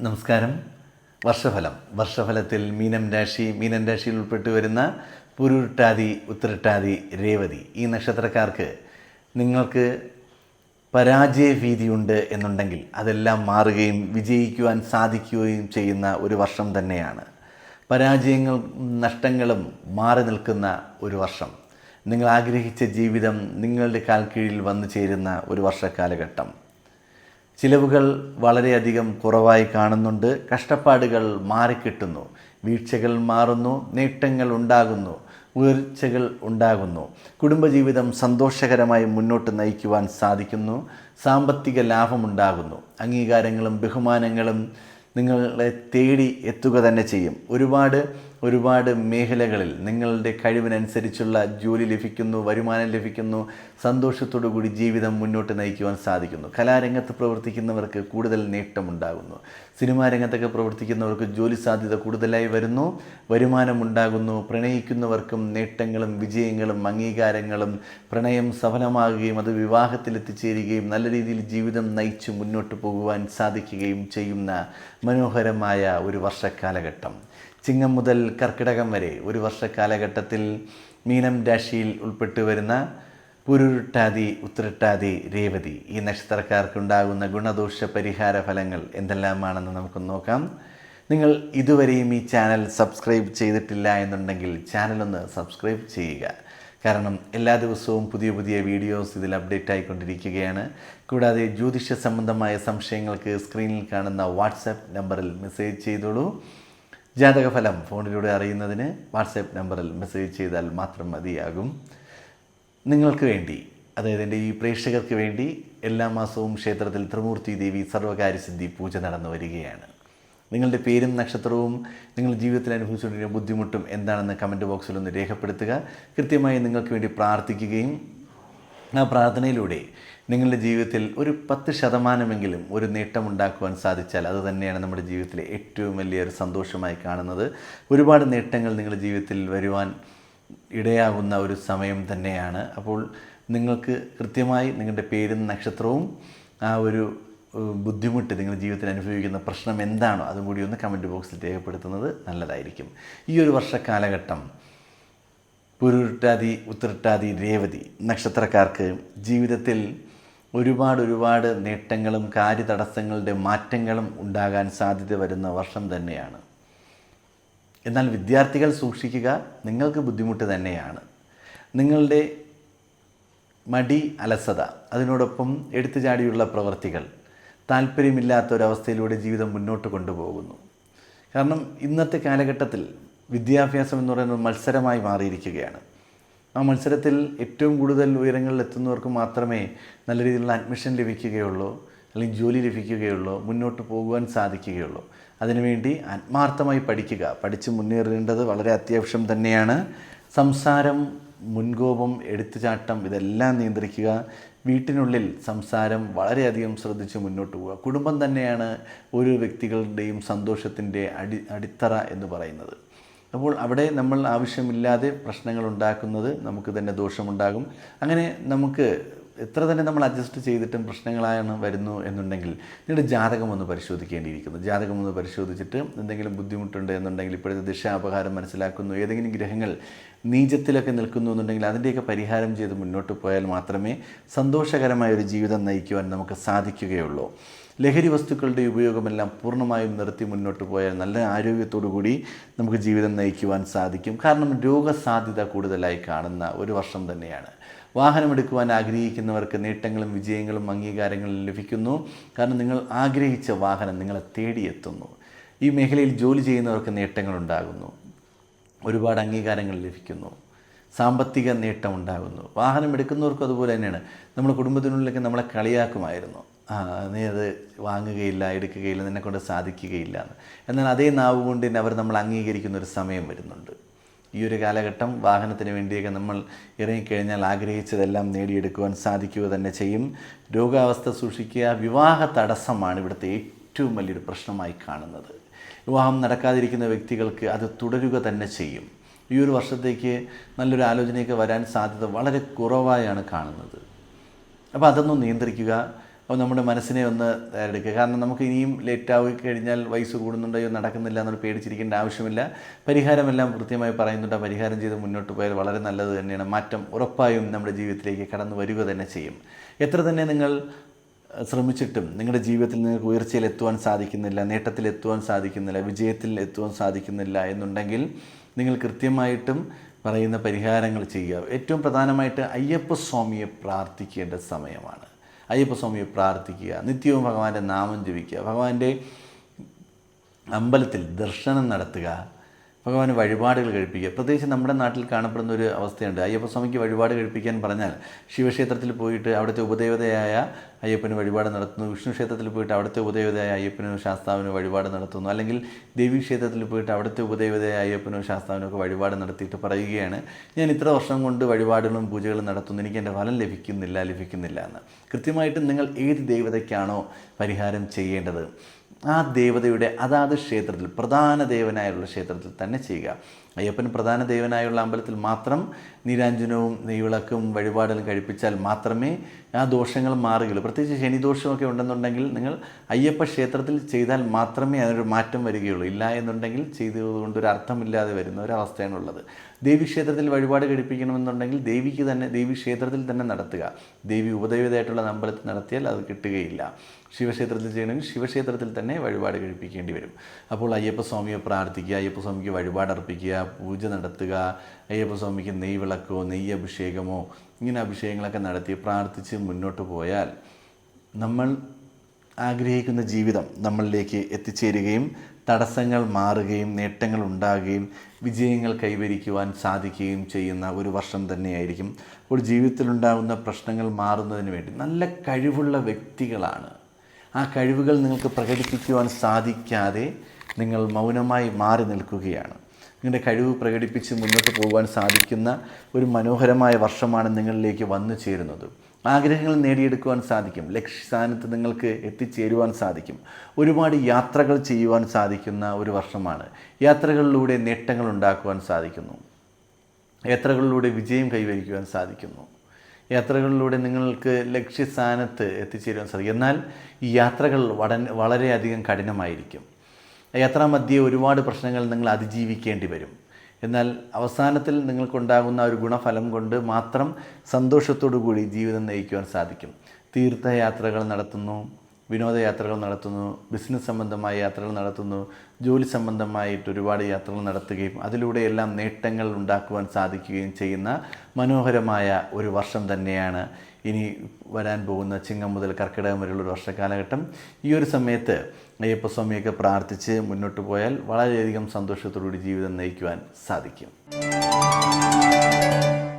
നമസ്കാരം. വർഷഫലം. വർഷഫലത്തിൽ മീനം രാശി മീനം രാശിയിൽ ഉൾപ്പെട്ടു വരുന്ന പുരുട്ടാതി ഉത്തരട്ടാതി രേവതി ഈ നക്ഷത്രക്കാർക്ക് നിങ്ങൾക്ക് പരാജയ ഭീതിയുണ്ട് എന്നുണ്ടെങ്കിൽ അതെല്ലാം മാറുകയും വിജയിക്കുവാൻ സാധിക്കുകയും ചെയ്യുന്ന ഒരു വർഷം തന്നെയാണ്. പരാജയങ്ങളും നഷ്ടങ്ങളും മാറി നിൽക്കുന്ന ഒരു വർഷം. നിങ്ങൾ ആഗ്രഹിച്ച ജീവിതം നിങ്ങളുടെ കാൽ കീഴിൽ വന്നു ചേരുന്ന ഒരു വർഷക്കാലഘട്ടം ചിലവുകൾ വളരെയധികം കുറവായി കാണുന്നുണ്ട്. കഷ്ടപ്പാടുകൾ മാറിക്കിട്ടുന്നു. വീഴ്ചകൾ മാറുന്നു. നേട്ടങ്ങൾ ഉണ്ടാകുന്നു. ഉയർച്ചകൾ ഉണ്ടാകുന്നു. കുടുംബജീവിതം സന്തോഷകരമായി മുന്നോട്ട് നയിക്കുവാൻ സാധിക്കുന്നു. സാമ്പത്തിക ലാഭമുണ്ടാകുന്നു അംഗീകാരങ്ങളും ബഹുമാനങ്ങളും നിങ്ങളെ തേടി എത്തുക തന്നെ ചെയ്യും. ഒരുപാട് ഒരുപാട് മേഖലകളിൽ നിങ്ങളുടെ കഴിവിനനുസരിച്ചുള്ള ജോലി ലഭിക്കുന്നു വരുമാനം ലഭിക്കുന്നു സന്തോഷത്തോടു കൂടി ജീവിതം മുന്നോട്ട് നയിക്കുവാൻ സാധിക്കുന്നു. കലാരംഗത്ത് പ്രവർത്തിക്കുന്നവർക്ക് കൂടുതൽ നേട്ടമുണ്ടാകുന്നു. സിനിമാ രംഗത്തൊക്കെ പ്രവർത്തിക്കുന്നവർക്ക് ജോലി സാധ്യത കൂടുതലായി വരുന്നു. വരുമാനമുണ്ടാകുന്നു പ്രണയിക്കുന്നവർക്കും നേട്ടങ്ങളും വിജയങ്ങളും അംഗീകാരങ്ങളും പ്രണയം സഫലമാകുകയും അത് വിവാഹത്തിൽ എത്തിച്ചേരുകയും നല്ല രീതിയിൽ ജീവിതം നയിച്ച് മുന്നോട്ട് പോകുവാൻ സാധിക്കുകയും ചെയ്യുന്ന മനോഹരമായ ഒരു വർഷക്കാലഘട്ടം. ചിങ്ങം മുതൽ കർക്കിടകം വരെ ഒരു വർഷക്കാലഘട്ടത്തിൽ മീനം രാശിയിൽ ഉൾപ്പെട്ടു വരുന്ന പുരുട്ടാതി ഉത്തരട്ടാതി രേവതി ഈ നക്ഷത്രക്കാർക്കുണ്ടാകുന്ന ഗുണദോഷ പരിഹാര ഫലങ്ങൾ എന്തെല്ലാമാണെന്ന് നമുക്ക് നോക്കാം. നിങ്ങൾ ഇതുവരെയും ഈ ചാനൽ സബ്സ്ക്രൈബ് ചെയ്തിട്ടില്ല എന്നുണ്ടെങ്കിൽ ചാനലൊന്ന് സബ്സ്ക്രൈബ് ചെയ്യുക. കാരണം എല്ലാ ദിവസവും പുതിയ പുതിയ വീഡിയോസ് ഇതിൽ അപ്ഡേറ്റ് ആയിക്കൊണ്ടിരിക്കുകയാണ്. കൂടാതെ ജ്യോതിഷ സംബന്ധമായ സംശയങ്ങൾക്ക് സ്ക്രീനിൽ കാണുന്ന വാട്സാപ്പ് നമ്പറിൽ മെസ്സേജ് ചെയ്തോളൂ. ജാതകഫലം ഫോണിലൂടെ അറിയുന്നതിന് വാട്സാപ്പ് നമ്പറിൽ മെസ്സേജ് ചെയ്താൽ മാത്രം മതിയാകും. നിങ്ങൾക്ക് വേണ്ടി അതായത് എന്റെ ഈ പ്രേക്ഷകർക്ക് വേണ്ടി എല്ലാ മാസവും ക്ഷേത്രത്തിൽ ത്രിമൂർത്തി ദേവി സർവകാര്യസിദ്ധി പൂജ നടന്നു വരികയാണ്. നിങ്ങളുടെ പേരും നക്ഷത്രവും നിങ്ങൾ ജീവിതത്തിൽ അനുഭവിച്ചുകൊണ്ടിരിക്കുന്ന ബുദ്ധിമുട്ടും എന്താണെന്ന് കമന്റ് ബോക്സിൽ ഒന്ന് രേഖപ്പെടുത്തുക. കൃത്യമായി നിങ്ങൾക്ക് വേണ്ടി പ്രാർത്ഥിക്കുകയും ആ പ്രാർത്ഥനയിലൂടെ നിങ്ങളുടെ ജീവിതത്തിൽ ഒരു പത്ത് ശതമാനമെങ്കിലും ഒരു നേട്ടമുണ്ടാക്കുവാൻ സാധിച്ചാൽ അത് തന്നെയാണ് നമ്മുടെ ജീവിതത്തിലെ ഏറ്റവും വലിയൊരു സന്തോഷമായി കാണുന്നത്. ഒരുപാട് നേട്ടങ്ങൾ നിങ്ങളുടെ ജീവിതത്തിൽ വരുവാൻ ഇടയാകുന്ന ഒരു സമയം തന്നെയാണ്. അപ്പോൾ നിങ്ങൾക്ക് കൃത്യമായി നിങ്ങളുടെ പേരും നക്ഷത്രവും ആ ഒരു ബുദ്ധിമുട്ട് നിങ്ങളുടെ ജീവിതത്തിൽ അനുഭവിക്കുന്ന പ്രശ്നം എന്താണോ അതും കൂടി ഒന്ന് കമന്റ് ബോക്സിൽ രേഖപ്പെടുത്തുന്നത് നല്ലതായിരിക്കും. ഈ ഒരു വർഷക്കാലഘട്ടം പുരുട്ടാതി ഉത്രട്ടാതി രേവതി നക്ഷത്രക്കാർക്ക് ജീവിതത്തിൽ ഒരുപാട് ഒരുപാട് നേട്ടങ്ങളും കാര്യതടസ്സങ്ങളുടെ മാറ്റങ്ങളും ഉണ്ടാകാൻ സാധ്യത വരുന്ന വർഷം തന്നെയാണ്. എന്നാൽ വിദ്യാർത്ഥികൾ സൂക്ഷിക്കുക നിങ്ങൾക്ക് ബുദ്ധിമുട്ട് തന്നെയാണ്. നിങ്ങളുടെ മടി അലസത അതിനോടൊപ്പം എടുത്തുചാടിയുള്ള പ്രവർത്തികൾ താല്പര്യമില്ലാത്ത ഒരവസ്ഥയിലൂടെ ജീവിതം മുന്നോട്ട് കൊണ്ടുപോകുന്നു. കാരണം ഇന്നത്തെ കാലഘട്ടത്തിൽ വിദ്യാഭ്യാസം എന്ന് പറയുന്നത് മത്സരമായി മാറിയിരിക്കുകയാണ്. ആ മത്സരത്തിൽ ഏറ്റവും കൂടുതൽ ഉയരങ്ങളിൽ എത്തുന്നവർക്ക് മാത്രമേ നല്ല രീതിയിലുള്ള അഡ്മിഷൻ ലഭിക്കുകയുള്ളൂ അല്ലെങ്കിൽ ജോലി ലഭിക്കുകയുള്ളൂ മുന്നോട്ട് പോകുവാൻ സാധിക്കുകയുള്ളൂ. അതിനുവേണ്ടി ആത്മാർത്ഥമായി പഠിക്കുക. പഠിച്ച് മുന്നേറേണ്ടത് വളരെ അത്യാവശ്യം തന്നെയാണ്. സംസാരം മുൻകോപം എടുത്തുചാട്ടം ഇതെല്ലാം നിയന്ത്രിക്കുക. വീട്ടിനുള്ളിൽ സംസാരം വളരെയധികം ശ്രദ്ധിച്ച് മുന്നോട്ട് പോവുക. കുടുംബം തന്നെയാണ് ഓരോ വ്യക്തികളുടെയും സന്തോഷത്തിന്റെ അടി അടിത്തറ എന്ന് പറയുന്നത്. അപ്പോൾ അവിടെ നമ്മൾ ആവശ്യമില്ലാതെ പ്രശ്നങ്ങൾ ഉണ്ടാക്കുന്നത് നമുക്ക് തന്നെ ദോഷമുണ്ടാകും. അങ്ങനെ നമുക്ക് എത്ര തന്നെ നമ്മൾ അഡ്ജസ്റ്റ് ചെയ്തിട്ടും പ്രശ്നങ്ങളാണ് വരുന്നു എന്നുണ്ടെങ്കിൽ നിങ്ങളുടെ ജാതകം ഒന്ന് പരിശോധിക്കേണ്ടിയിരിക്കുന്നു. ജാതകം ഒന്ന് പരിശോധിച്ചിട്ട് എന്തെങ്കിലും ബുദ്ധിമുട്ടുണ്ട് എന്നുണ്ടെങ്കിൽ ഇപ്പോഴത്തെ ദിശാപകാരം മനസ്സിലാക്കുന്നു. ഏതെങ്കിലും ഗ്രഹങ്ങൾ നീചത്തിലൊക്കെ നിൽക്കുന്നു എന്നുണ്ടെങ്കിൽ അതിന്റെയൊക്കെ പരിഹാരം ചെയ്ത് മുന്നോട്ട് പോയാൽ മാത്രമേ സന്തോഷകരമായ ഒരു ജീവിതം നയിക്കുവാൻ നമുക്ക് സാധിക്കുകയുള്ളൂ. ലഹരി വസ്തുക്കളുടെ ഉപയോഗമെല്ലാം പൂർണമായും നിർത്തി മുന്നോട്ട് പോയാൽ നല്ല ആരോഗ്യത്തോടു കൂടി നമുക്ക് ജീവിതം നയിക്കുവാൻ സാധിക്കും. കാരണം രോഗസാധ്യത കൂടുതലായി കാണുന്ന ഒരു വർഷം തന്നെയാണ്. വാഹനമെടുക്കുവാൻ ആഗ്രഹിക്കുന്നവർക്ക് നേട്ടങ്ങളും വിജയങ്ങളും അംഗീകാരങ്ങളും ലഭിക്കുന്നു. കാരണം നിങ്ങൾ ആഗ്രഹിച്ച വാഹനം നിങ്ങളെ തേടിയെത്തുന്നു. ഈ മേഖലയിൽ ജോലി ചെയ്യുന്നവർക്ക് നേട്ടങ്ങളുണ്ടാകുന്നു. ഒരുപാട് അംഗീകാരങ്ങൾ ലഭിക്കുന്നു. സാമ്പത്തിക നേട്ടം ഉണ്ടാകുന്നു വാഹനം എടുക്കുന്നവർക്കും അതുപോലെ തന്നെയാണ്. നമ്മുടെ കുടുംബത്തിനുള്ളിലൊക്കെ നമ്മളെ കളിയാക്കുമായിരുന്നു. നീ അത് വാങ്ങുകയില്ല എടുക്കുകയില്ല നിന്നെക്കൊണ്ട് സാധിക്കുകയില്ല എന്ന്. എന്നാൽ അതേ നാവ് കൊണ്ട് തന്നെ അവർ നമ്മൾ അംഗീകരിക്കുന്ന ഒരു സമയം വരുന്നുണ്ട്. ഈ ഒരു കാലഘട്ടം വാഹനത്തിന് വേണ്ടിയൊക്കെ നമ്മൾ ഇറങ്ങിക്കഴിഞ്ഞാൽ ആഗ്രഹിച്ചതെല്ലാം നേടിയെടുക്കുവാൻ സാധിക്കുക തന്നെ ചെയ്യും. രോഗാവസ്ഥ സൂക്ഷിക്കുക വിവാഹ തടസ്സമാണ് ഇവിടുത്തെ ഏറ്റവും വലിയൊരു പ്രശ്നമായി കാണുന്നത്. വിവാഹം നടക്കാതിരിക്കുന്ന വ്യക്തികൾക്ക് അത് തുടരുക തന്നെ ചെയ്യും. ഈ ഒരു വർഷത്തേക്ക് നല്ലൊരു ആലോചനയൊക്കെ വരാൻ സാധ്യത വളരെ കുറവായാണ് കാണുന്നത്. അപ്പോൾ അതൊന്നും നിയന്ത്രിക്കുക. അപ്പോൾ നമ്മുടെ മനസ്സിനെ ഒന്ന് എടുക്കുക കാരണം നമുക്ക് ഇനിയും ലേറ്റ് ആയി കഴിഞ്ഞാൽ വയസ്സ് കൂടുന്നുണ്ടോ നടക്കുന്നില്ല എന്നൊരു പേടിച്ചിരിക്കേണ്ട ആവശ്യമില്ല. പരിഹാരമെല്ലാം കൃത്യമായി പറയുന്നുണ്ട്. പരിഹാരം ചെയ്ത് മുന്നോട്ട് പോയാൽ വളരെ നല്ലത് തന്നെയാണ്. മാറ്റം ഉറപ്പായും നമ്മുടെ ജീവിതത്തിലേക്ക് കടന്നു വരിക തന്നെ ചെയ്യും. എത്ര തന്നെ നിങ്ങൾ ശ്രമിച്ചിട്ടും നിങ്ങളുടെ ജീവിതത്തിൽ നിങ്ങൾക്ക് ഉയർച്ചയിൽ എത്തുവാൻ സാധിക്കുന്നില്ല നേട്ടത്തിൽ എത്തുവാൻ സാധിക്കുന്നില്ല വിജയത്തിൽ എത്തുവാൻ സാധിക്കുന്നില്ല എന്നുണ്ടെങ്കിൽ നിങ്ങൾ കൃത്യമായിട്ടും പറയുന്ന പരിഹാരങ്ങൾ ചെയ്യുക. ഏറ്റവും പ്രധാനമായിട്ട് അയ്യപ്പ സ്വാമിയെ പ്രാർത്ഥിക്കേണ്ട സമയമാണ്. അയ്യപ്പസ്വാമിയെ പ്രാർത്ഥിക്കുക നിത്യവും ഭഗവാന്റെ നാമം ജപിക്കുക ഭഗവാന്റെ അമ്പലത്തിൽ ദർശനം നടത്തുക ഭഗവാന് വഴിപാടുകൾ കഴിപ്പിക്കുക. പ്രത്യേകിച്ച് നമ്മുടെ നാട്ടിൽ കാണപ്പെടുന്ന ഒരു അവസ്ഥയുണ്ട്. അയ്യപ്പസ്വാമിക്ക് വഴിപാട് കഴിപ്പിക്കാൻ പറഞ്ഞാൽ ശിവക്ഷേത്രത്തിൽ പോയിട്ട് അവിടുത്തെ ഉപദേവതയായ അയ്യപ്പന് വഴിപാട് നടത്തുന്നു. വിഷ്ണു ക്ഷേത്രത്തിൽ പോയിട്ട് അവിടുത്തെ ഉപദേവതയായ അയ്യപ്പനും ശാസ്താവിന് വഴിപാട് നടത്തുന്നു. അല്ലെങ്കിൽ ദേവീ ക്ഷേത്രത്തിൽ പോയിട്ട് അവിടുത്തെ ഉപദേവതയായ അയ്യപ്പനും ശാസ്താവിനും ഒക്കെ വഴിപാട് നടത്തിയിട്ട് പറയുകയാണ്. ഞാൻ ഇത്ര വർഷം കൊണ്ട് വഴിപാടുകളും പൂജകളും നടത്തുന്നു. എനിക്ക് എന്റെ ഫലം ലഭിക്കുന്നില്ല ലഭിക്കുന്നില്ല എന്ന്. കൃത്യമായിട്ടും നിങ്ങൾ ഏത് ദേവതയ്ക്കാണോ പരിഹാരം ചെയ്യേണ്ടത്? ആ ദേവതയുടെ അതാത് ക്ഷേത്രത്തിൽ പ്രധാന ദേവനായുള്ള ക്ഷേത്രത്തിൽ തന്നെ ചെയ്യുക. അയ്യപ്പൻ പ്രധാന ദേവനായുള്ള അമ്പലത്തിൽ മാത്രം നീരാഞ്ജനവും നെയ്വിളക്കും വഴിപാടുകളും കഴിപ്പിച്ചാൽ മാത്രമേ ആ ദോഷങ്ങൾ മാറുകയുള്ളൂ. പ്രത്യേകിച്ച് ശനിദോഷമൊക്കെ ഉണ്ടെന്നുണ്ടെങ്കിൽ നിങ്ങൾ അയ്യപ്പ ക്ഷേത്രത്തിൽ ചെയ്താൽ മാത്രമേ അതിനൊരു മാറ്റം വരികയുള്ളൂ. ഇല്ല എന്നുണ്ടെങ്കിൽ ചെയ്തതുകൊണ്ട് ഒരു അർത്ഥമില്ലാതെ വരുന്ന ഒരവസ്ഥയാണുള്ളത് ദേവി ക്ഷേത്രത്തിൽ വഴിപാട് കഴിപ്പിക്കണമെന്നുണ്ടെങ്കിൽ ദേവിക്ക് തന്നെ ദേവി ക്ഷേത്രത്തിൽ തന്നെ നടത്തുക. ദേവി ഉപദേവതയായിട്ടുള്ള അമ്പലത്തിൽ നടത്തിയാൽ അത് കിട്ടുകയില്ല. ശിവക്ഷേത്രത്തിൽ ചെയ്യണമെങ്കിൽ ശിവക്ഷേത്രത്തിൽ തന്നെ വഴിപാട് കഴിപ്പിക്കേണ്ടി വരും. അപ്പോൾ അയ്യപ്പസ്വാമിയെ പ്രാർത്ഥിക്കുക അയ്യപ്പ അയ്യപ്പസ്വാമിക്ക് വഴിപാട് അർപ്പിക്കുക പൂജ നടത്തുക അയ്യപ്പസ്വാമിക്ക് നെയ് വിളക്കോ നെയ്യ് അഭിഷേകമോ ഇങ്ങനെ അഭിഷേകങ്ങളൊക്കെ നടത്തി പ്രാർത്ഥിച്ച് മുന്നോട്ട് പോയാൽ നമ്മൾ ആഗ്രഹിക്കുന്ന ജീവിതം നമ്മളിലേക്ക് എത്തിച്ചേരുകയും തടസ്സങ്ങൾ മാറുകയും നേട്ടങ്ങൾ ഉണ്ടാകുകയും വിജയങ്ങൾ കൈവരിക്കുവാൻ സാധിക്കുകയും ചെയ്യുന്ന ഒരു വർഷം തന്നെയായിരിക്കും. അപ്പോൾ ജീവിതത്തിലുണ്ടാകുന്ന പ്രശ്നങ്ങൾ മാറുന്നതിന് വേണ്ടി നല്ല കഴിവുള്ള വ്യക്തികളാണ്. ആ കഴിവുകൾ നിങ്ങൾക്ക് പ്രകടിപ്പിക്കുവാൻ സാധിക്കാതെ നിങ്ങൾ മൗനമായി മാറി നിൽക്കുകയാണ്. നിങ്ങളുടെ കഴിവ് പ്രകടിപ്പിച്ച് മുന്നോട്ട് പോകുവാൻ സാധിക്കുന്ന ഒരു മനോഹരമായ വർഷമാണ് നിങ്ങളിലേക്ക് വന്നു ചേരുന്നത്. ആഗ്രഹങ്ങൾ നേടിയെടുക്കുവാൻ സാധിക്കും. ലക്ഷ്യസ്ഥാനത്ത് നിങ്ങൾക്ക് എത്തിച്ചേരുവാൻ സാധിക്കും. ഒരുപാട് യാത്രകൾ ചെയ്യുവാൻ സാധിക്കുന്ന ഒരു വർഷമാണ്. യാത്രകളിലൂടെ നേട്ടങ്ങൾ ഉണ്ടാക്കുവാൻ സാധിക്കുന്നു. യാത്രകളിലൂടെ വിജയം കൈവരിക്കുവാൻ സാധിക്കുന്നു. യാത്രകളിലൂടെ നിങ്ങൾക്ക് ലക്ഷ്യസ്ഥാനത്ത് എത്തിച്ചേരുവാൻ സാധിക്കും. എന്നാൽ ഈ യാത്രകൾ വടൻ വളരെയധികം കഠിനമായിരിക്കും. യാത്രാമധ്യേ ഒരുപാട് പ്രശ്നങ്ങൾ നിങ്ങൾ അതിജീവിക്കേണ്ടി വരും. എന്നാൽ അവസാനത്തിൽ നിങ്ങൾക്കുണ്ടാകുന്ന ഒരു ഗുണഫലം കൊണ്ട് മാത്രം സന്തോഷത്തോടു കൂടി ജീവിതം നയിക്കുവാൻ സാധിക്കും. തീർത്ഥയാത്രകൾ നടത്തുന്നു വിനോദയാത്രകൾ നടത്തുന്നു ബിസിനസ് സംബന്ധമായ യാത്രകൾ നടത്തുന്നു ജോലി സംബന്ധമായിട്ട് ഒരുപാട് യാത്രകൾ നടത്തുകയും അതിലൂടെ എല്ലാം നേട്ടങ്ങൾ ഉണ്ടാക്കുവാൻ സാധിക്കുകയും ചെയ്യുന്ന മനോഹരമായ ഒരു വർഷം തന്നെയാണ് ഇനി വരാൻ പോകുന്ന ചിങ്ങം മുതൽ കർക്കിടകം വരെയുള്ള ഒരു വർഷക്കാലഘട്ടം ഈ ഒരു സമയത്ത് അയ്യപ്പസ്വാമിയൊക്കെ പ്രാർത്ഥിച്ച് മുന്നോട്ട് പോയാൽ വളരെയധികം സന്തോഷത്തോടുകൂടി ജീവിതം നയിക്കുവാൻ സാധിക്കും.